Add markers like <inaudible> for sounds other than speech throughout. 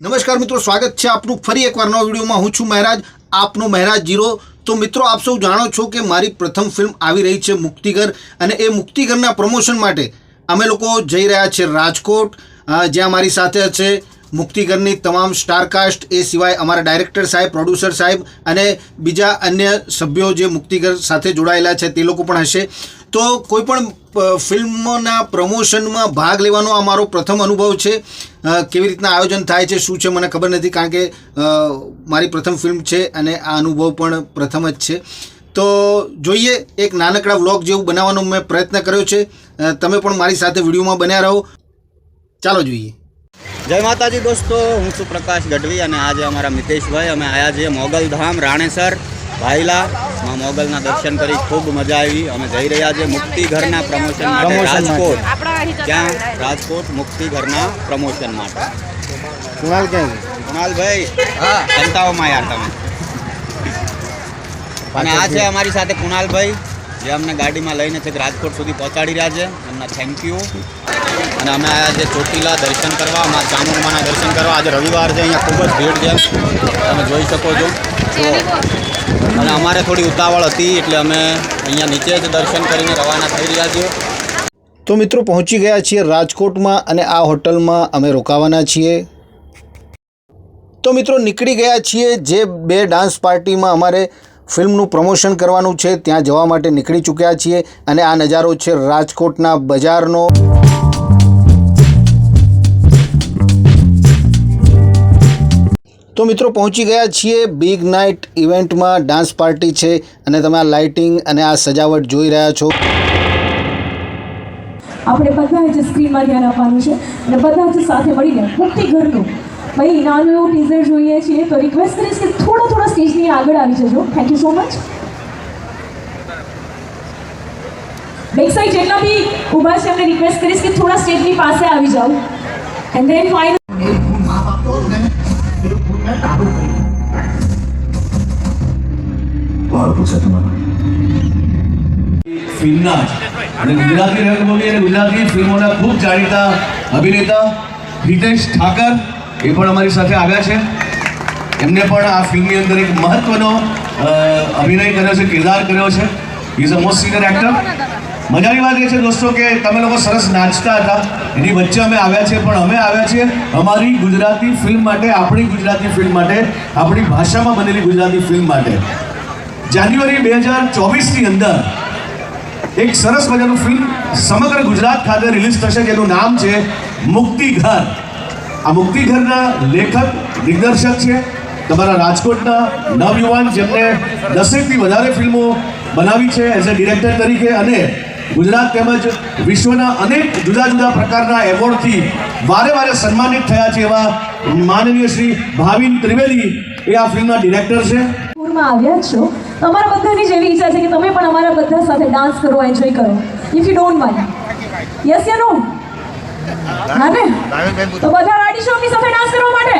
નમસ્કાર મિત્રો, સ્વાગત છે આપનું ફરી એકવાર નવા વિડીયોમાં. હું છું મહેરાજ, આપનો મહેરાજ જીરો. તો મિત્રો, આપ સૌ જાણો છો કે મારી પ્રથમ ફિલ્મ આવી રહી છે મુક્તિગર અને એ મુક્તિગરના પ્રમોશન માટે અમે લોકો જઈ રહ્યા છે રાજકોટ. જ્યાં મારી સાથે છે મુક્તિગરની તમામ સ્ટારકાસ્ટ એ સિવાય અમારા ડાયરેક્ટર સાહેબ, પ્રોડ્યુસર સાહેબ અને બીજા અન્ય સભ્યો જે મુક્તિગર સાથે જોડાયેલા છે, તે લોકો પણ હશે. તો કોઈ પણ ફિલ્મના પ્રમોશનમાં ભાગ લેવાનો આ મારો પ્રથમ અનુભવ છે. કેવી રીતના આયોજન થાય છે, શું છે મને ખબર નથી, કારણ કે મારી પ્રથમ ફિલ્મ છે અને આ અનુભવ પણ પ્રથમ જ છે. તો જોઈએ, એક નાનકડા વ્લોગ જેવું બનાવવાનો મેં પ્રયત્ન કર્યો છે. તમે પણ મારી સાથે વિડીયોમાં બન્યા રહો. ચાલો જોઈએ. જય માતાજી દોસ્તો, હું છું પ્રકાશ ગઢવી અને આજે અમારા મિતેશભાઈ, અમે આવ્યા છીએ મોગલધામ, રાણેસર. ભાઈલા માં મોગલના દર્શન કરી ખૂબ મજા આવી. અમે જઈ રહ્યા છીએ મુક્તિ ઘરના પ્રમોશન માટે. રાજકોટ ક્યાં? રાજકોટ મુક્તિ ઘરના પ્રમોશન માટે. કુણાલ ક્યાં કુણાલભાઈ સંતાઓમાં યાર તમે. અને આ છે અમારી સાથે કુણાલભાઈ જે અમને ગાડીમાં લઈને છેક રાજકોટ સુધી પહોંચાડી રહ્યા છે. એમના થેન્ક યુ અને અમે આવ્યા છે ચોટીલા દર્શન કરવા અમારા ચામુંડમાના દર્શન કરવા. આજે રવિવાર છે અહીંયા ખૂબ જ ભીડ છે. તમે જોઈ શકો છો. અને અમારે થોડી ઉતાવળ હતી, એટલે અમે અહીંયા નીચે જ દર્શન કરીને રવાના થઈ રહ્યા છીએ. તો મિત્રો, પહોંચી ગયા છીએ રાજકોટમાં અને આ હોટલમાં અમે રોકાવાના છીએ. તો મિત્રો, નીકળી ગયા છીએ જે બે ડાન્સ પાર્ટીમાં અમારે ફિલ્મનું પ્રમોશન કરવાનું છે, ત્યાં જવા માટે નીકળી ચૂક્યા છીએ અને આ નજારો છે રાજકોટના બજારનો. તો મિત્રો પહોંચી ગયા છીએ બિગ નાઇટ ઇવેન્ટમાં ડાન્સ પાર્ટી છે અને તમે આ લાઇટિંગ અને આ સજાવટ જોઈ રહ્યા છો. આપણે બધા જ સ્ક્રીનમાં ધ્યાન આપવાનું છે અને બધા જ સાથે મળીને મુક્તિ ઘરનું. ભાઈ, નાનું એવું ટીઝર જોઈએ છીએ તો રિક્વેસ્ટ કરીશ કે થોડા થોડા સ્ટેજની આગળ આવી જજો. Thank you so much back side જેટલા બી ઊભા છે એમને રિક્વેસ્ટ કરીશ કે થોડા સ્ટેજની પાસે આવી જાઓ. એન્ડ ધેન ફાઇનલ ફિલ્મના અને ગુજરાતી રંગભૂમિ અને ગુજરાતી ફિલ્મોના ખૂબ જાણીતા અભિનેતા હિતેશ ઠાકર એ પણ અમારી સાથે આવ્યા છે. એમને પણ આ ફિલ્મની અંદર એક મહત્વનો અભિનય કર્યો છે, કિરદાર કર્યો છે. Is a most senior actor મજાની વાત એ છે દોસ્તો કે તમે લોકો સરસ નાચતા હતા. એની વચ્ચે અમે આવ્યા છીએ, પણ અમે આવ્યા છીએ અમારી ગુજરાતી ફિલ્મ માટે, આપણી ગુજરાતી ફિલ્મ માટે, આપણી ભાષામાં બનેલી ગુજરાતી ફિલ્મ માટે. જાન્યુઆરી બે હજાર ચોવીસની અંદર એક સરસ મજાનું ફિલ્મ સમગ્ર ગુજરાત ખાતે રિલીઝ થશે જેનું નામ છે મુક્તિઘર આ મુક્તિઘરના લેખક, દિગ્દર્શક છે. તમારા રાજકોટના નવયુવાન જેમને દસેકથી વધારે ફિલ્મો બનાવી છે એઝ અ ડિરેક્ટર તરીકે અને ગુજરાત તેમજ વિશ્વના અનેક જુદા જુદા પ્રકારના એવોર્ડથી વારે વારે સન્માનિત થયા છે એવા માનનીય શ્રી ભાવિન ત્રિવેદી એ આ ફિલ્મના ડિરેક્ટર છે. આવ્યા છો. અમારા બધાની જ એવી ઈચ્છા છે કે તમે પણ અમારા બધા સાથે ડાન્સ કરો એન્જોય કરો. If you don't mind yes yeah no હા ને તો બધા રાડી શોની સાથે ડાન્સ કરવા માટે?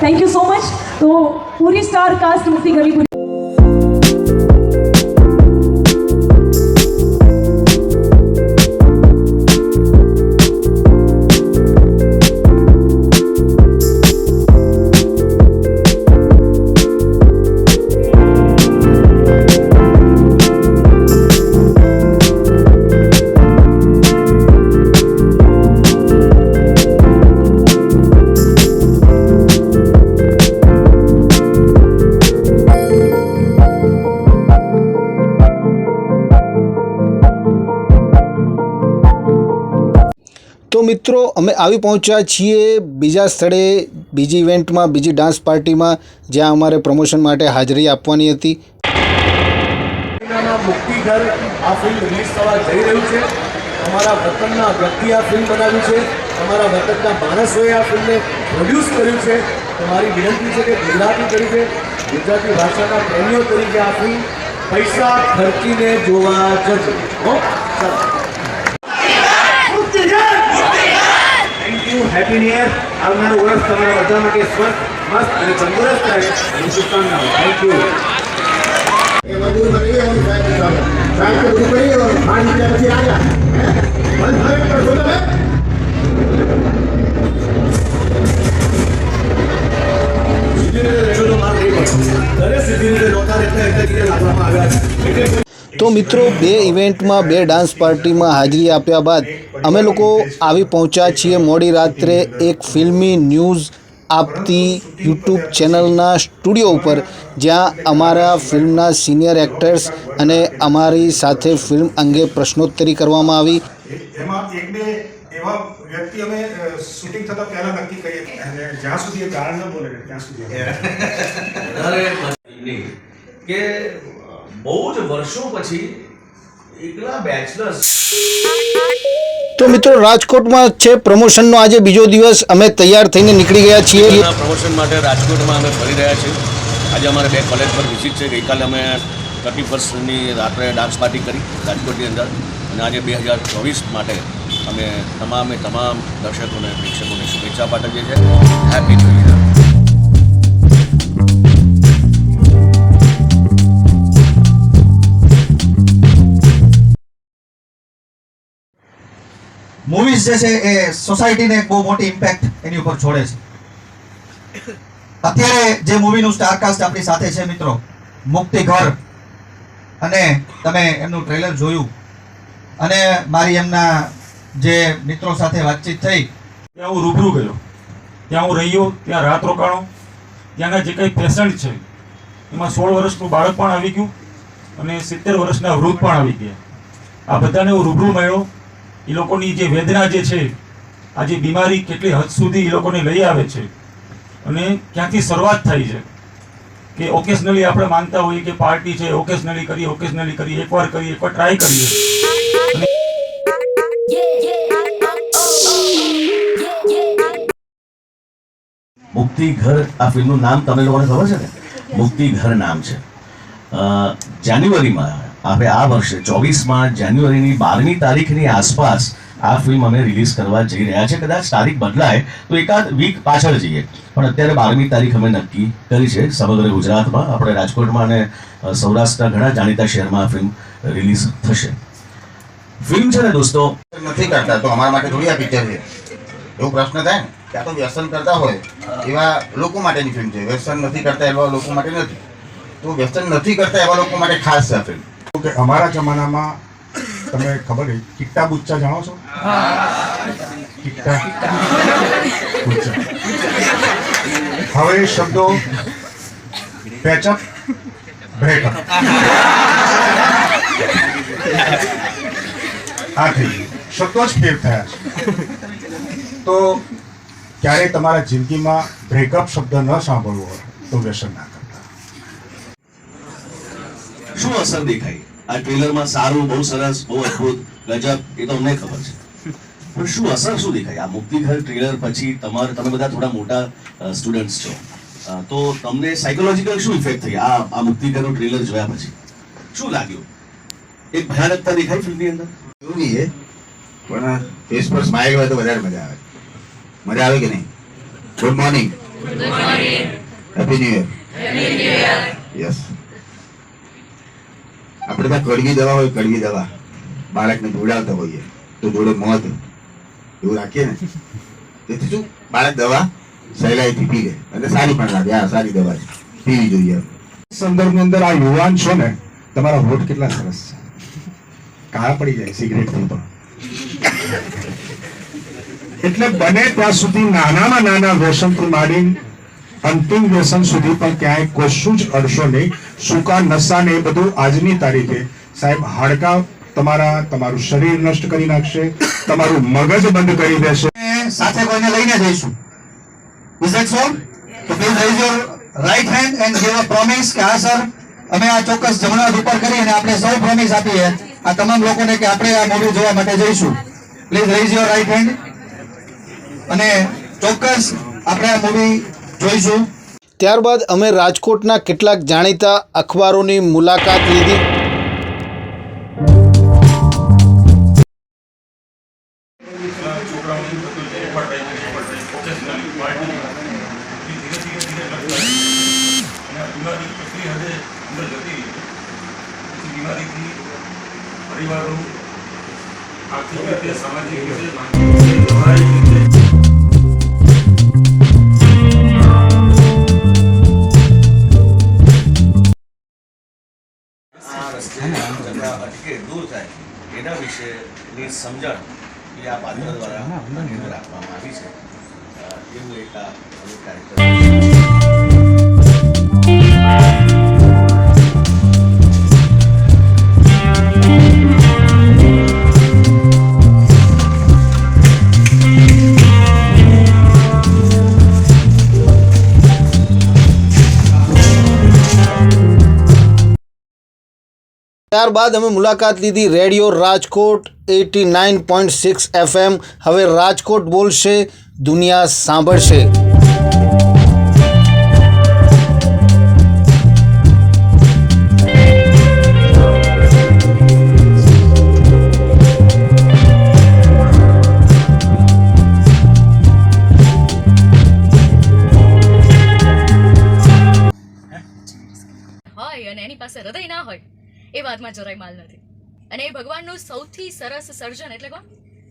થેન્ક યુ સો મચ તો પૂરી સ્ટાર કાસ્ટ મુક્તિ કરી મિત્રો, અમે આવી પહોંચ્યા છીએ બીજા સ્થળે, બીજી ઇવેન્ટમાં બીજી ડાન્સ પાર્ટીમાં જ્યાં અમારે પ્રમોશન માટે હાજરી આપવાની હતી. મહિનાના મુક્તિઘર આ ફિલ્મ રિલીઝ છે. અમારા વતનના વ્યક્તિ આ ફિલ્મ બનાવી છે. અમારા વતનના માણસોએ આ ફિલ્મને પ્રોડ્યુસ કર્યું છે. તમારી વિનંતી છે કે ગુજરાતી તરીકે, ગુજરાતી ભાષાના પ્રેમીઓ તરીકે આ ફિલ્મ પૈસા ખર્ચીને જોવા જજો. હો, ચાલો. હેપી ન્યુ યર આવનારું વર્ષ તમારા બધા માટે સ્વસ્થ મસ્ત અને તંદુરસ્ત રહે એની શુભકામનાઓ થેન્ક યુ દરેક સિદ્ધિ રીતે નોતા એટલે એટલે લાવવામાં આવ્યા છે તો મિત્રો બે ઇવેન્ટમાં બે ડાન્સ પાર્ટીમાં હાજરી આપ્યા બાદ અમે લોકો આવી પહોંચ્યા છીએ મોડી રાત્રે એક ફિલ્મી ન્યૂઝ આપતી યુટ્યુબ ચેનલના સ્ટુડિયો ઉપર જ્યાં અમારા ફિલ્મના સિનિયર એક્ટર્સ અને અમારી સાથે ફિલ્મ અંગે પ્રશ્નોત્તરી કરવામાં આવી. એમાં એક બે એવા વ્યક્તિ અમે શૂટિંગ થતા પહેલા નક્કી કરીએ જ્યાં સુધી કારણ ન બોલે ત્યાં સુધી <laughs> કે બહુ જ વર્ષો પછી એકલા બેચલર્સ તો મિત્રો રાજકોટમાં છે પ્રમોશનનો આજે બીજો દિવસ. અમે તૈયાર થઈને નીકળી ગયા છીએ. પ્રમોશન માટે રાજકોટમાં અમે ફરી રહ્યા છીએ. આજે અમારે બે કોલેજ પર વિઝિટ છે. ગઈકાલે અમે થર્ટી ફર્સ્ટની રાત્રે ડાન્સ પાર્ટી કરી રાજકોટની અંદર. અને આજે બે હજાર ચોવીસ માટે અમે તમામે તમામ દર્શકોને પ્રેક્ષકોને શુભેચ્છા પાઠવીએ છીએ. હેપી ન્યૂ યર મૂવીઝ જે છે એ સોસાયટીને એક બહુ મોટી ઇમ્પેક્ટ એની ઉપર છોડે છે. અત્યારે જે મૂવીનું સ્ટારકાસ્ટ આપણી સાથે છે મિત્રો, મુક્તિ ઘર, અને તમે એમનું ટ્રેલર જોયું. અને મારી એમના જે મિત્રો સાથે વાતચીત થઈ, ત્યાં હું રૂબરૂ ગયો. ત્યાં હું રહ્યો, ત્યાં રાત રોકાણો, ત્યાંના જે કંઈ પેશન્ટ છે, એમાં સોળ વર્ષનું બાળક પણ આવી ગયું, અને સિત્તેર વર્ષના વૃદ્ધ પણ આવી ગયા. આ બધાને હું રૂબરૂ મળ્યો. એ લોકોની જે વેદના જે છે, આ જે બીમારી કેટલી હદ સુધી એ લોકોને લઈ આવે છે. અને ક્યાંથી શરૂઆત થાય છે કે ઓકેશનલી આપણે માનતા હોઈએ કે પાર્ટી છે ઓકેશનલી કરીએ ઓકેશનલી કરીએ, એકવાર કરીએ, એકવાર ટ્રાય કરીએ. મુક્તિ ઘર, આ ફિલ્મનું નામ તમે લોકોને ખબર છે ને? મુક્તિ ઘર નામ છે. જાન્યુઆરીમાં આપણે આ વર્ષે ચોવીસમાં જાન્યુઆરીની બારમી તારીખની આસપાસ આ ફિલ્મ અમે રિલીઝ કરવા જઈ રહ્યા છે કદાચ તારીખ બદલાય તો એકાદ વીક પાછળ જઈએ. પણ અત્યારે બારમી તારીખ અમે નક્કી કરી છે. સમગ્ર ગુજરાતમાં, આપણે રાજકોટમાં અને સૌરાષ્ટ્રના ઘણા જાણીતા શહેરમાં આ ફિલ્મ રિલીઝ થશે. ફિલ્મ છે ને દોસ્તો, નથી કરતા, તો અમારા માટે થોડી આ પિક્ચર છે. એવો પ્રશ્ન થાય ને, કે તો વ્યસન કરતા હોય, એવા લોકો માટેની ફિલ્મ છે. વ્યસન નથી કરતા એવા લોકો માટે નથી. તો વ્યસન નથી કરતા એવા લોકો માટે ખાસ છે આ ફિલ્મ કે અમારા જમાનામાં તમે ખબર છે કિટ્ટા બુચ્ચા જાણો છો? કિટ્ટા હવે શબ્દો પેચઅપ બ્રેકઅપ આ થઈ શબ્દો જ ફેર થયા છે. તો ક્યારેય તમારા જિંદગીમાં બ્રેકઅપ શબ્દ ન સાંભળવો હોય તો વ્યસન ના કરતા શું અસર દેખાય આ ટ્રેલરમાં સારું બહુ સરસ બહુ અદ્ભુત ગજબ એ તો અમને ખબર છે. પણ શું અસર શું દેખાય આ મુક્તિઘર ટ્રેલર પછી તમારે તમે બધા થોડા મોટા સ્ટુડન્ટ્સ છો. તો તમને સાયકોલોજીકલ શું ઇફેક્ટ થઈ? આ આ મુક્તિઘરનું ટ્રેલર જોયા પછી. શું લાગ્યું? એક ભયાનકતા દેખાય ફિલ્મની અંદર? એવું નહીં પણ ફેસ પર સ્માઇલ હોય તો વધારે મજા આવે. મજા આવે કે નહીં? Good morning happy new year yes આપણે ત્યાં કડવી દવા હોય કડવી દવા. બાળકને જોડાવતા હોઈએ. તો જોડે મોત. એવું રાખીએ ને. તેથી શું? બાળક દવા સહેલાઈથી પી લે. અને સારી પણ લાગે. આ સારી દવા છે. પીવી જોઈએ સંદર્ભની અંદર આ યુવાન છો ને, તમારા હોઠ કેટલા સરસ છે. કાળા પડી જાય સિગરેટથી પણ. એટલે બને ત્યાં સુધી નાનામાં નાના વ્યસનથી માંડીને અંતિમ વ્યસન સુધી પણ ક્યાંય કશું જ અડશો નહીં. સૂકા નસા ને એ બધું આજની તારીખે? સાહેબ, હાડકા તમારા, તમારું શરીર નષ્ટ કરી નાખશે, તમારું મગજ બંધ કરી દેશે. સાથે કોઈને લઈને જઈશું. ઇઝ ધેટ સો તો please raise your right hand and give a promise કે આ સર અમે આ ચોક્કસ જમણા ઉપર કરી અને આપણે સૌ પ્રોમિસ આપીએ. આ તમામ લોકોને કે આપણે આ મૂવી જોવા માટે જઈશું. Please raise your right hand અને ચોક્કસ આપણે આ મૂવી જોઈશું. ત્યારબાદ અમે રાજકોટના કેટલાક જાણીતા અખબારોની મુલાકાત લીધી. પરિવારો આર્થિક રીતે સામાજિક રીતે સમજણ એ આ પાત્ર દ્વારા આપવામાં આવી છે. એવું એક આ કેરેક્ટર ત્યારબાદ અમે મુલાકાત લીધી radio Rajkot eighty nine point six FM હવે રાજકોટ બોલશે, દુનિયા સાંભળશે. હોય અને એની પાસે હૃદય ના હોય. એ વાતમાં જરાય માલ નથી. અને એ ભગવાનનું સૌથી સરસ સર્જન એટલે કોણ?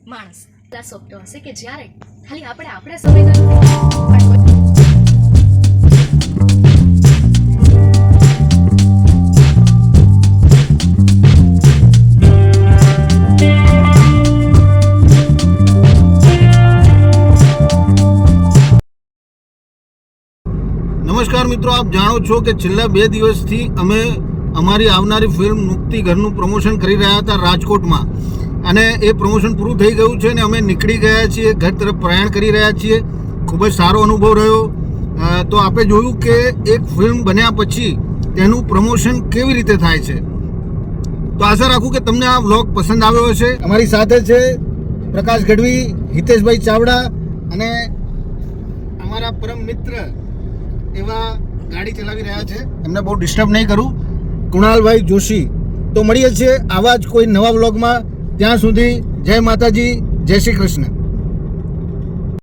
માણસ. એટલા સોંપતો હશે કે જ્યારે ખાલી આપણે આપણે સમય નમસ્કાર મિત્રો, આપ જાણો છો કે છેલ્લા બે દિવસથી અમે અમારી આવનારી ફિલ્મ મુક્તિ ઘરનું પ્રમોશન કરી રહ્યા હતા રાજકોટમાં. અને એ પ્રમોશન પૂરું થઈ ગયું છે અને અમે નીકળી ગયા છીએ, ઘર તરફ પ્રયાણ કરી રહ્યા છીએ. ખૂબ જ સારો અનુભવ રહ્યો. તો આપણે જોયું કે એક ફિલ્મ બન્યા પછી તેનું પ્રમોશન કેવી રીતે થાય છે. તો આશા રાખું કે તમને આ વ્લોગ પસંદ આવ્યો હશે. અમારી સાથે છે પ્રકાશ ગઢવી, હિતેશભાઈ ચાવડા અને અમારા પરમ મિત્ર એવા ગાડી ચલાવી રહ્યા છે. એમને બહુ ડિસ્ટર્બ નહીં કરું. કુણાલભાઈ જોશી. તો મળીએ છીએ આવા જ કોઈ નવા વ્લોગમાં. ત્યાં સુધી જય માતાજી, જય શ્રી કૃષ્ણ.